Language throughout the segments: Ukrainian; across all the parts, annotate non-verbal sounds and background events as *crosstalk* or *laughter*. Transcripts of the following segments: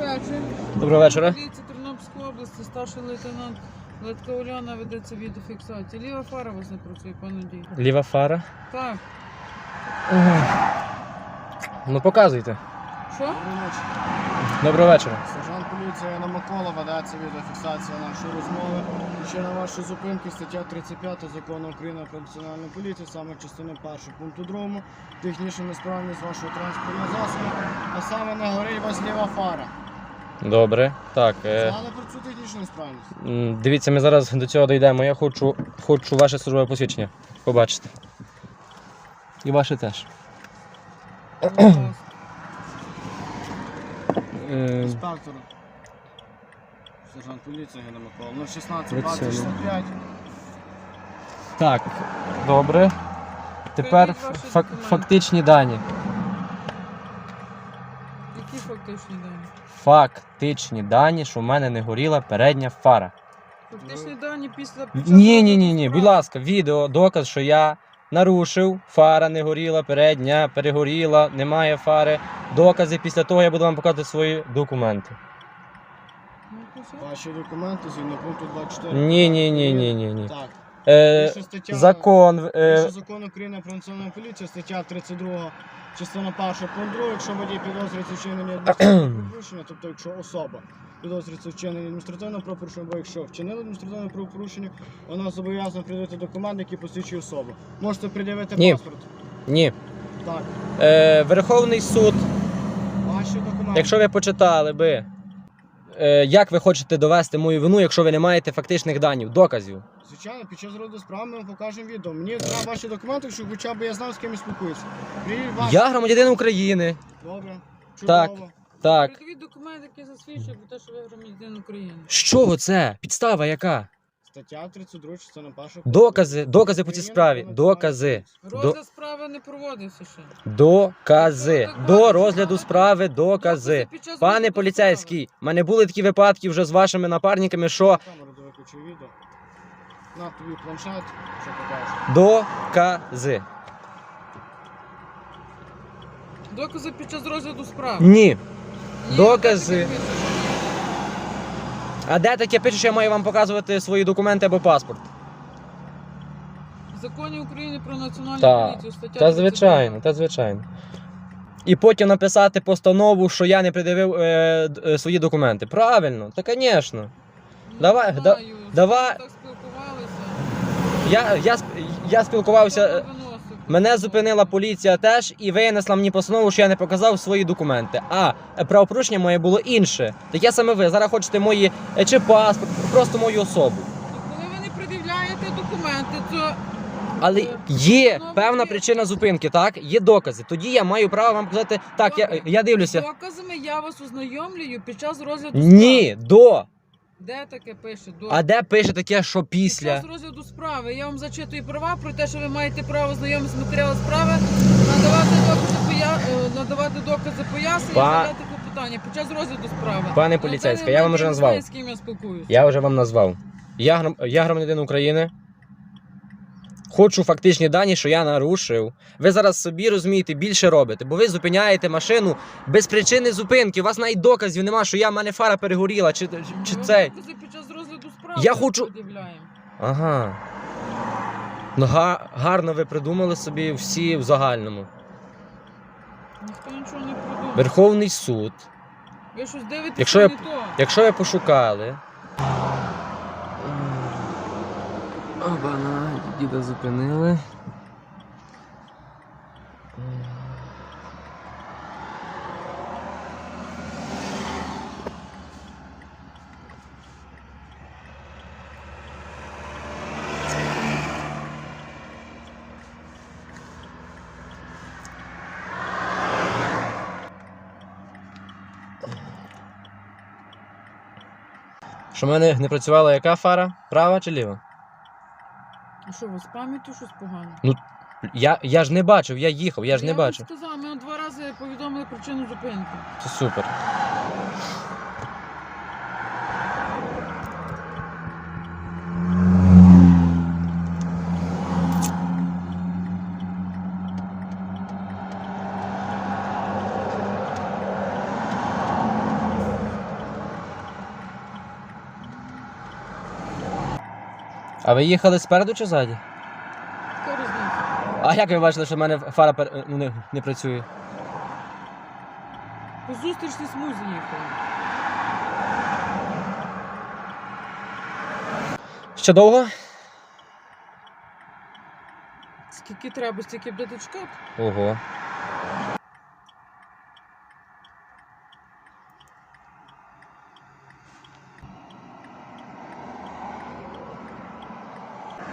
вечір. Доброго вечора. Поліція Тернопільської області, старший лейтенант Летка Уляна ведеться відеофіксація. Ліва фара вас не працює, пане Дій. Ліва фара. Так. Ну показуйте. Що? Доброго вечора. Сержант поліції Яна Микола ведеться відеофіксація нашої розмови. Причина вашої зупинки стаття 35 закону України про національну поліцію, саме частини 1 пункту 2, технічна несправність вашого транспортного засобу, а саме горить у вас ліва фара. Добре. Так. Е, Але про цю технічну несправність. м, дивіться, ми зараз до цього дійдемо. Я хочу, хочу ваше службове посвідчення побачити. І ваше теж. Е, Інспектор. Сержант поліції Яна Микола. 016 Працюємо. 2065. так, добре. Тепер ваші фак- документи. фактичні дані. Фактичні дані? Фактичні дані, що в мене не горіла передня фара. Фактичні дані після Ні, ні, ні, ні. Будь ласка, відео, доказ, що я нарушив, фара не горіла, передня перегоріла, немає фари. Докази після того я буду вам показувати свої документи. Ну, то все. Ваші документи згідно пункту 24. Ні, ні, ні, ні, ні, ні. Так. Е, стаття- закон. Е, закон України про національну поліцію, стаття 32, частина 1, пункт 2, якщо водій підозрюється вчинення адміністративного *clears throat* правопорушення, тобто якщо особа підозрюється вчинення адміністративного правопорушення, або якщо вчинила адміністративне правопорушення, вона зобов'язана придати документ, який посвідчує особу. Можете пред'явити Ні. паспорт. ні. Так, Е, Верховний суд, ваші документи. якщо ви почитали би, як ви хочете довести мою вину, якщо ви не маєте фактичних данів, доказів. Звичайно, під час роду справи ми вам покажемо відео. Мені треба ваші документи, щоб хоча б я знав, з ким я спілкуюся. Я громадянин України. Добре. Чудово. Так. Передавіть документ, який засвідчує про те, що ви громадянин України. З чого це? Підстава яка? Стаття 32, частина 1. Докази, докази по цій справі. Докази. Розгляд справи не проводився ще. Докази. До розгляду справи докази. під час Пане розгляду поліцейський, в мене були такі випадки вже з вашими напарниками, що Камеру до виключу відео. На тобі планшет, що покажу. докази. справи. Докази під час розгляду справи. Ні. Ні, докази. так і пише. А де таке пише, що я маю вам показувати свої документи або паспорт? В законі України про національну Так, поліцію стаття Та 39. звичайно, та звичайно. І потім написати постанову, що я не придивив е, д- е, свої документи. Правильно, та звісно. Ну, Давай, не да- знаю, давай. Так спілкувалися. Я, я, сп- я спілкувався. е, Хто виносив? Мене зупинила поліція теж і винесла мені постанову, що я не показав свої документи. А е, правопорушення моє було інше. Таке саме ви. Зараз хочете мої е, чи паспорт, просто мою особу. Ну, Коли ви не пред'являєте документи, то Але є певна причина зупинки, так? Є докази. Тоді я маю право вам показати. Так, я, я дивлюся. доказами я вас ознайомлюю під час розгляду Ні, до. Де таке пише? До. А де пише таке, що Під після? час розгляду справи я вам зачитую права про те, що ви маєте право знайомитися з матеріалом справи, надавати докази, поя... е, надавати докази пояснення, Па- задати клопотання під час розгляду справи. Пане поліцейське, я вам вже назвав. Я вже вам назвав. Я, гром... я громадянин України. Хочу фактичні дані, що я нарушив. Ви зараз собі розумієте, більше робите, бо ви зупиняєте машину без причини зупинки. У вас навіть доказів нема, що я в мене фара перегоріла, чи, чи Ми цей. під час розгляду справи Я хочу-. Ага. Ну, га... гарно ви придумали собі всі в загальному. Ніхто нічого не придумав. Верховний суд. Ви щось дивитеся Якщо не я- то. Якщо ви пошукали. Обана, діда зупинили. Що в мене не працювала яка фара? Права чи ліва? Що, ви з пам'яттю щось погано? Я, я ж не бачив, я їхав, я ж не вам бачив. сказав, ми два рази повідомили причину зупинки. Це супер. А ви їхали спереду чи ззаді? А як ви бачили, що в мене фара пер... ну, не, не працює? По зустрічній смузі їхали. Ще довго? Скільки треба, стільки будете чекати. Ого.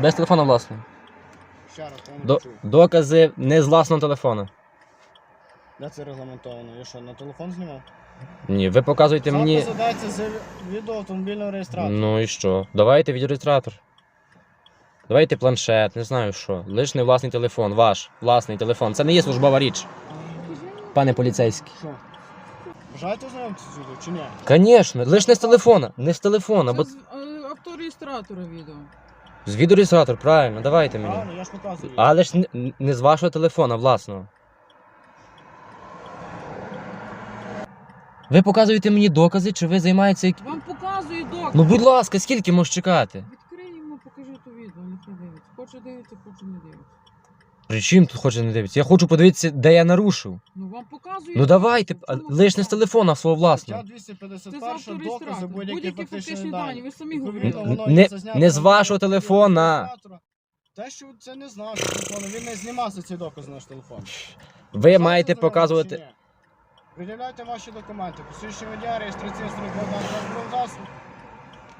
Без телефона власного. Ще раз, я не До... чую. Докази не з власного телефона. Де це регламентовано? Я що, на телефон знімав? Ні, ви показуєте мені. Запис задається з відео автомобільного реєстратора. Ну і що? Давайте відеореєстратор. Давайте планшет, не знаю що. Лиш не власний телефон, ваш власний телефон. Це не є службова річ, пане поліцейський. Що? Бажаєте знайомитися з відео чи ні? Звісно, лиш не з телефона. Не з телефона, бо Це з е, автореєстратора відео. З відеореєстратор, правильно, давайте мені. Правильно, я ж показую. Але ж не, не з вашого телефона, власного. Ви показуєте мені докази, чи ви займаєтеся як... Вам показую доказ. Ну будь ласка, скільки можеш чекати? Відкрий йому, покажи то відео, нехай дивиться. Хоче дивиться, хоче не дивиться. При чим тут хоче не дивитися? Я хочу подивитися, де я нарушив. Ну вам показую. Ну давайте, а, лиш не з телефона свого власного. Це з 251 автореєстратора. докази будь-які Будь-які фактичні дані. ви самі Відповідно, воно Не- з на вашого телефона. реєстратора. Те, що це не з нашого телефону, він не знімався цей доказ на наш телефон. Ви Бажаєте маєте знайомитися показувати. чи ні? Пред'являйте ваші документи, посвідчення водія, реєстраційний стрій код засіб.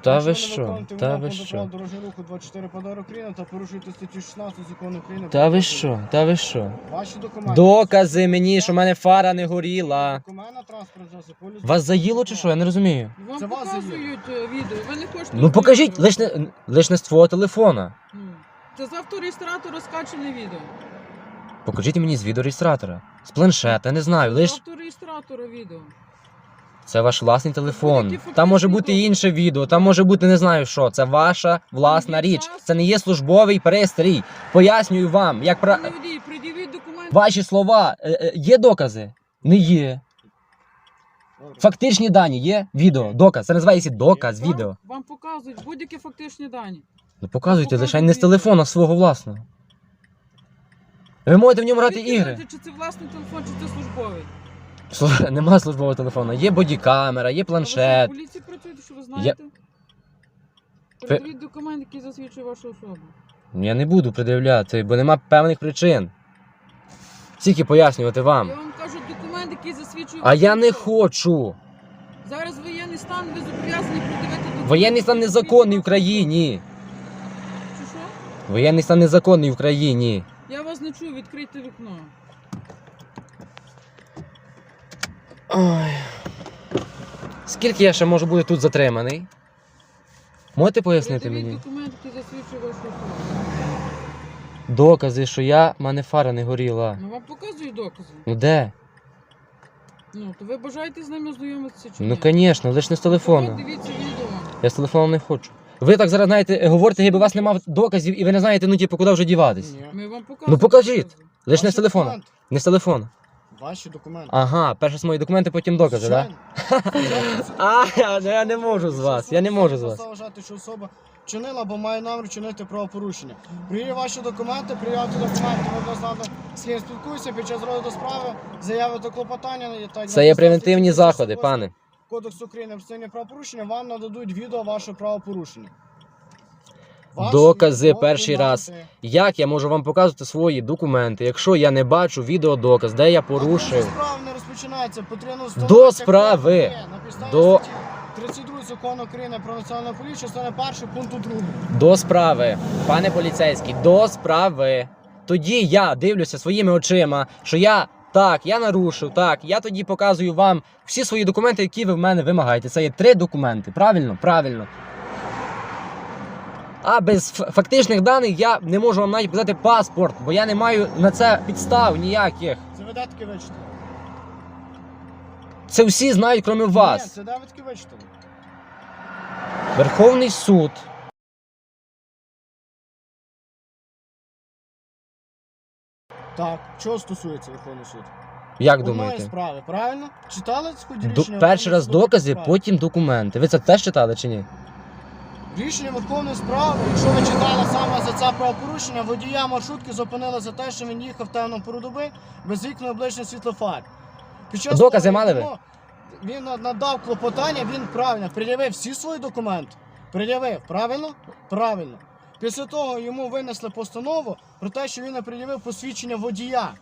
Та ви що? Та ви що? дорожнього руху 24 подор України та порушуєте статтю 16 закону України. Та ви що? Та ви що? Ваші документи. Докази мені, що в мене фара не горіла. Документ транспорт засіб. поліс- Вас заїло чи що? Я не розумію. Вам Це вас показують е, відео, ви не хочете. Ну покажіть, відео. лиш не, лиш не з твого телефона. Ну, Це з автореєстратора скачане відео. Покажіть мені з відеореєстратора. З планшета, не знаю. З Лиш автореєстратора відео. Це ваш власний телефон. Там може бути інше відео, там може бути не знаю що. Це ваша власна річ. Це не є службовий пристрій. Пояснюю вам, як про ваші слова. Е, е, Є докази? Не є. Фактичні дані є відео, доказ. Це називається доказ Вам- відео. Вам показують будь-які фактичні дані. Ну показуйте, лише не з телефона свого власного. Ви можете в ньому грати ігри. Чи це власний телефон, чи це службовий? Слухай, Нема службового телефону. Є бодікамера, є А ви планшет. в поліції працюєте, що ви знаєте? Передавіть документ, який засвідчує вашу особу. Я не буду пред'являти, бо нема певних причин. Тільки пояснювати вам. Я вам кажу документ, який засвідчує А вашу я не особу. хочу. Зараз воєнний стан, ви зобов'язані придивити документ. Воєнний стан який незаконний в засвідчує вашу Україні. особу. Чи що? Воєнний стан незаконний в Україні. Я вас не чую, відкрийте вікно. Ой. Скільки я ще можу бути тут затриманий? Можете пояснити мені? документ, засвідчує вашу. Докази, що я, в мене фара не горіла. Ну вам показують докази. Ну де? Ну, то ви бажаєте з ними ознайомитися чи Ну, ні? звісно, лише не з телефону. От Дивіться відео. Я з телефоном не хочу. Ви так зараз знаєте, говорите, ніби у вас немає доказів, і ви не знаєте, ну типу, куди вже діватись. Ми вам показуємо. Ну, покажіть. докази. Лише не з документи. Не з телефона. Ваші документи. Ага, перше з мої документи, потім докази, так? *laughs* А, я, я не можу з вас, я не можу з вас. Вважати, що особа чинила або має намір чинити правопорушення. Приїде ваші документи, приявте документи, ви дознати з ким спілкуюся під час розгляду справи, заявите клопотання. і так Це є написати превентивні заходи, пане. Кодексу України про вчинення правопорушення, вам нададуть відео вашого правопорушення. Докази перший раз. Як я можу вам показувати свої документи, якщо я не бачу відеодоказ, де я порушив? Справа не розпочинається, потрібно До справи. До- статті 32 закону України про національну поліцію, частина 1 пункту 2. До справи, пане поліцейський, до справи. Тоді я дивлюся своїми очима, що я так, я нарушив, так, я тоді показую вам всі свої документи, які ви в мене вимагаєте. Це є три документи. Правильно? Правильно. А без фактичних даних я не можу вам навіть показати паспорт, бо я не маю на це підстав ніяких. Це ви де? Це всі знають, крім Ні, вас. це де ви? Верховний суд. Так, чого стосується Верховний суд? Як Одної думаєте? справи, правильно? Читали До, рішення перший раз докази, по потім документи. Ви це теж читали чи ні? Рішення Верховної справи, якщо ви читали саме за це правопорушення, водія маршрутки зупинили за те, що він їхав в темну пору доби без вікна обличчя світлофар. Під час Докази того, мали ви? Він надав клопотання, він правильно пред'явив всі свої документи. Пред'явив, правильно? Правильно. Після того йому винесли постанову про те, що він не пред'явив посвідчення водія.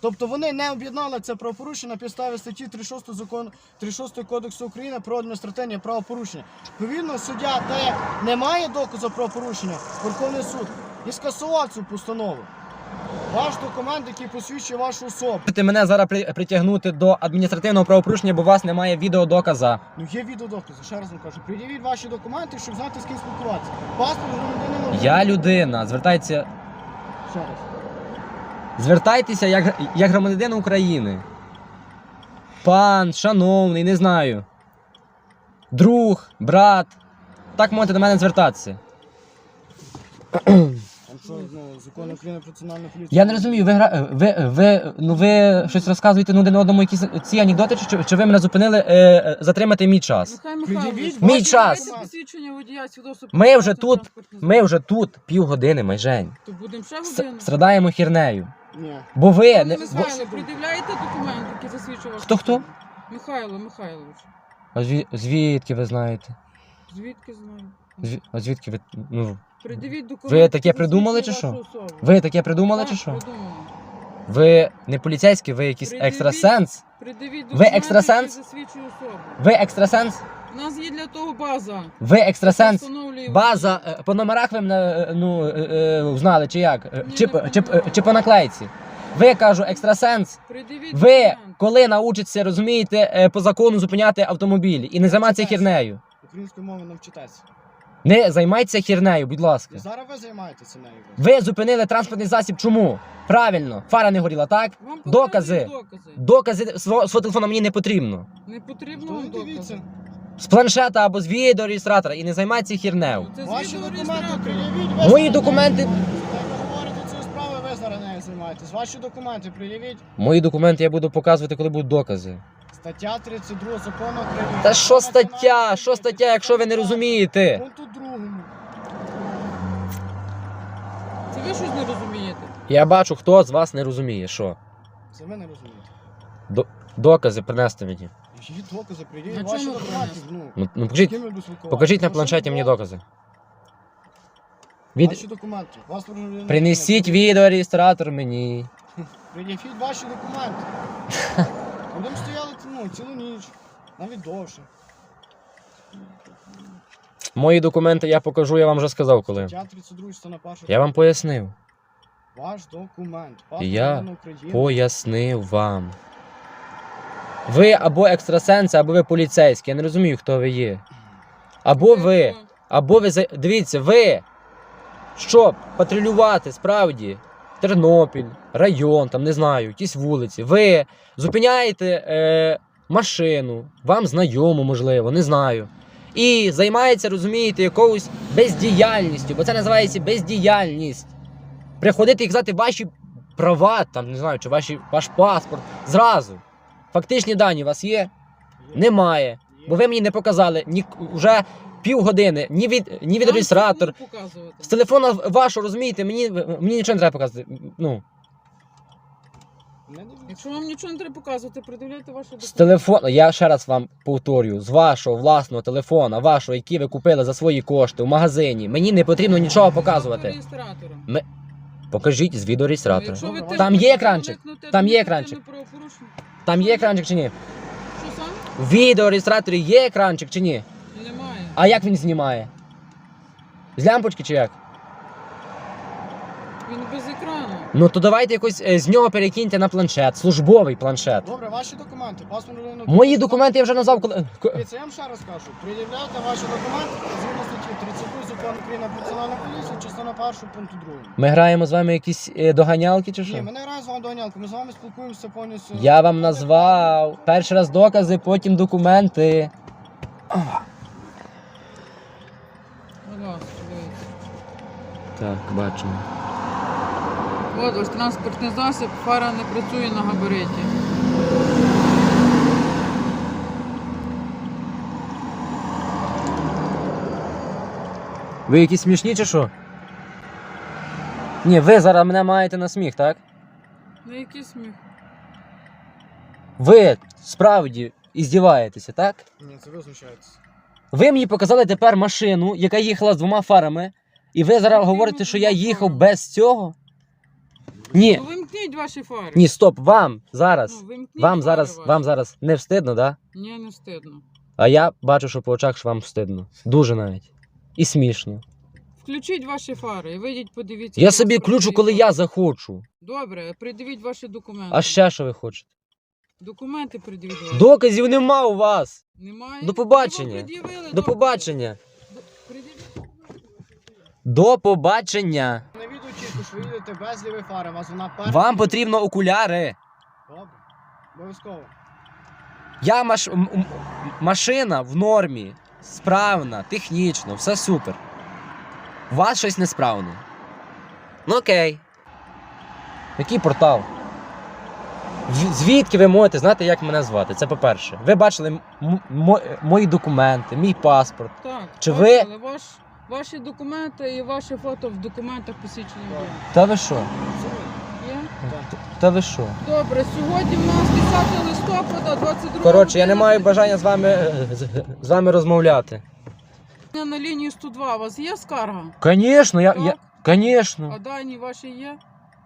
Тобто вони не об'єднали це правопорушення на підставі статті 36 закону 36 Кодексу України про адміністративні правопорушення. Відповідно, суддя, як немає доказу про порушення, Верховний суд і скасував цю постанову. Ваш документ, який посвідчує вашу особу. Можете мене зараз при- притягнути до адміністративного правопорушення, бо у вас немає відеодоказа. Ну є відеодокази, ще раз вам кажу. Пред'явіть ваші документи, щоб знати з ким спілкуватися. Паспорт громадянина. Я людина. Звертайтеся, Ще раз. Звертайтеся як, як громадянин України. Пан, шановний, не знаю. Друг, брат. Так можете до мене звертатися. Там що, закон України національну поліцію. Я не розумію, ви, гра... ви, ви, ну, ви щось розказуєте ну, один одному якісь ці анекдоти, чи, чи ви мене зупинили е, е, затримати мій час? Михайло Михайлович, Мій час. документи, посвідчення водія, свідоцтво Ми вже тут, транспортний Ми вже тут півгодини, майжень. То будемо ще годину. страдаємо хірнею. Ні. Бо ви не. Бо... Михайло, придивляєте документ, який засвідчує ваш Хто, хто? Михайло Михайлович. А зві... звідки ви знаєте? Звідки знаю? Зві... А звідки ви. Ну, Придивіть документ. Ви таке придумали чи вашу особу. ви таке придумали Так, чи що? придумали. Ви не поліцейські, ви якийсь Придивіть. екстрасенс? Придивіть Ви документ, екстрасенс? засвідчує особу. Ви екстрасенс? У нас є для того база. Ви екстрасенс? База е, по номерах ви мене е, ну, е, е, знали, чи як? Е, Ні, Чи, не чи, п- знаю. чи по наклейці? Ви кажу, екстрасенс. Придивіть Ви документ. коли научитеся, розумієте, е, по закону зупиняти автомобілі і не займатися хернею? Українською мовою навчитеся. Не займайтеся хірнею, будь ласка. І зараз ви займаєтеся нею. Ви зупинили транспортний засіб. Чому? Правильно, фара не горіла, так? Вам Докази. показують докази. Докази свого, свого телефону мені не потрібно. Не потрібно То вам дивіться. З планшета або з відеореєстратора і не займайтеся хірнею. З Ваші документи пред'явіть. ви Мої документи- займаєтесь. Так ви говорите цю справу, ви зараз нею займаєтесь. Ваші документи пред'явіть. Мої документи я буду показувати, коли будуть докази. Стаття 32 закону України. Та що стаття? Що стаття, якщо ви не розумієте? Пункту другому. Це ви щось не розумієте? Я бачу, хто з вас не розуміє, що. Це ви не розумієте. Докази принести мені. Є докази, На ваші чому документи. Ну, Ну, ну покажіть, ким я буду спілкуватися? покажіть на Ваші планшеті мені докази. Ваші документи. Вас Принесіть відеореєстратор мені. Пред'явіть ваші документи. *laughs* Будемо стояли ну, цілу ніч. Навіть довше. Мої документи я покажу, я вам вже сказав коли. Стаття 32 частина перша. Я вам пояснив. Ваш документ. Паспорт Я громадянина України. Пояснив вам. Ви або екстрасенси, або ви поліцейські. Я не розумію, хто ви є. Або ви. Або ви за- дивіться, ви щоб патрулювати справді Тернопіль, район, там не знаю, якісь вулиці. Ви зупиняєте е, машину, вам знайому, можливо, не знаю. І займається, розумієте, якоюсь бездіяльністю, бо це називається бездіяльність. Приходити і казати ваші права, там не знаю, чи ваші, ваш паспорт зразу. Фактичні дані у вас є? Немає. Бо ви мені не показали ні вже півгодини, ні від ні від реєстратор. З телефона вашого, розумієте, мені, мені нічого не треба показувати. Ну. Якщо вам нічого не треба показувати, придивляйте ваші з телефону, я ще раз вам повторюю, з вашого власного телефона, вашого, який ви купили за свої кошти в магазині, мені не потрібно нічого показувати. Реєстратора. Покажіть з Ну, відеореєстратора. Там є екранчик? Там є екранчик? Там є екранчик чи ні? Що саме? В відеореєстраторі є екранчик чи ні? Немає. А як він знімає? З лямпочки чи як? Він без екрану. Ну то давайте якось е, з нього перекиньте на планшет, службовий планшет. Добре, ваші документи. Паспорт Мої документи я вже назвав коли. ко- Дивіться, я вам ще раз кажу. Пред'являйте ваші документи згідно статті 32 закону України про національну поліцію, частина 1 пункту 2. Ми граємо з вами якісь е, доганялки чи Ні, що? ми не граємо з вами доганялку, ми з вами спілкуємося повністю. Я вам назвав. Перший раз докази, потім документи. Будь ласка, дивіться. Так, бачимо. От ваш транспортний засіб, фара не працює на габариті. Ви якісь смішні чи що? Ні, ви зараз мене маєте на сміх, так? На який сміх? Ви справді іздіваєтеся, так? Ні, це ви знущаєтесь. Ви мені показали тепер машину, яка їхала з двома фарами, і ви зараз говорите, що я їхав без цього? Ні, Ну вимкніть ваші фари. ні, стоп, вам зараз. Ну, вимкніть Вам фари зараз, ваші. вам зараз не встидно, да? Ні, не стидно. А я бачу, що по очах що вам встидно. Дуже навіть. І смішно. Включіть ваші фари і вийдіть, подивіться. Я як собі включу, коли я захочу. Добре, придивіть ваші документи. А ще що ви хочете? Документи придивіть. ваші. Доказів нема у вас. Немає? До побачення. Ви пред'явили До докази. побачення. До- Придивіть. До побачення. Чітко, що їдете без лівої фари, у вас вона перша. Вам потрібно окуляри. Добре. Обов'язково. Я маш... м- м- машина в нормі, справна, технічно, все супер. У вас щось несправне. Ну окей. Який портал? В- Звідки ви можете знати, як мене звати? Це по-перше. Ви бачили м- м- мої документи, мій паспорт. Так. Чи бачили, Ваш, ваші документи і ваше фото в документах посвідчення Так. водія. Та ви що? Є? Та ви що? Добре, сьогодні в нас 10 листопада, 22 Коротше, я не година, маю бажання з вами, е, з, з вами розмовляти. На лінії 102 у вас є скарга? Звісно, я, я, Так. Конечно, А дані ваші є?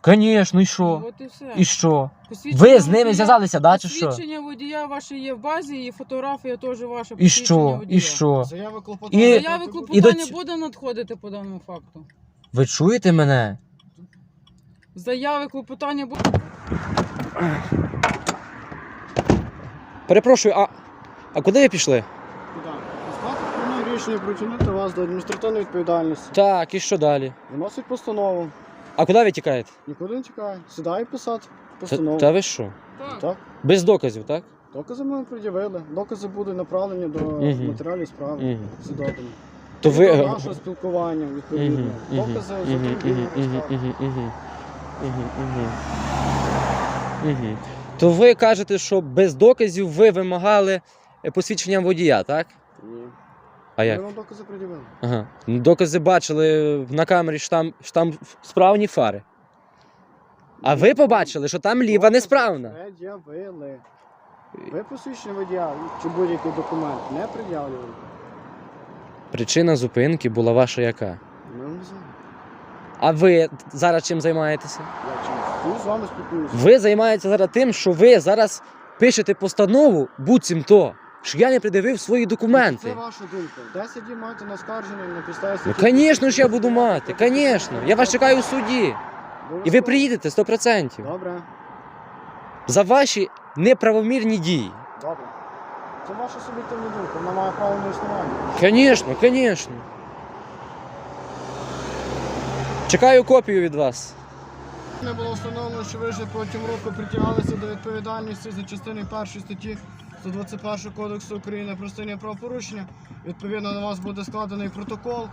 Конечно, і що? От і все. І що? Посвідчення Ви з ними зв'язалися, да, чи що? Посвідчення водія ваше є в базі, і фотографія теж ваша. І посвідчення що? водія. І що? Заяви клопотання. І- Заяви до клопотання ць- буде надходити по даному факту. Ви чуєте мене? Заяви клопотання буде. Перепрошую, а, а куди ви пішли? Куди? Рішення причинити вас до адміністративної відповідальності. Так, і що далі? Виносить постанову. А куди ви тікаєте? Нікуди не тікає. Сідає писати Та, постанову. та ви що? Так. Так. Без доказів, так? Докази ми пред'явили. Докази будуть направлені до Мгм. матеріалів справи. Угу. Судовими. То ви. До нашого спілкування, відповідно. Мгм, мгм, Докази мгм, мгм, мгм, мгм, мгм, мгм, мгм. Мгм. То ви кажете, що без доказів ви вимагали е, посвідчення водія, так? Ні. А Ми вам докази пред'явили. Ага. Ну, Докази бачили на камері, що там, що там справні фари. А ви побачили, що там ліва несправна. Пред'явили. Ви посвідчення водія чи будь-який документ не пред'явлювали. Причина зупинки була ваша яка? Ми не знаємо. А ви зараз чим займаєтеся? Я чим? з вами спілкуюся. Ви займаєтеся зараз тим, що ви зараз пишете постанову, буцімто, що я не придивив свої документи. Це ваша думка. 10 днів маєте на скарження на підставі Ну, статті звісно ж, я буду мати, звісно. Я вас чекаю в суді. І ви приїдете 100%. Добре, За ваші неправомірні дії. добре. Це ваша суб'єктивна думка, вона має право на існування. Звісно, звісно. Чекаю копію від вас. Не було встановлено, що ви вже протягом року притягалися до відповідальності за частиною першої статті 121 Кодексу України про правопорушення. Відповідно, на вас буде складений протокол.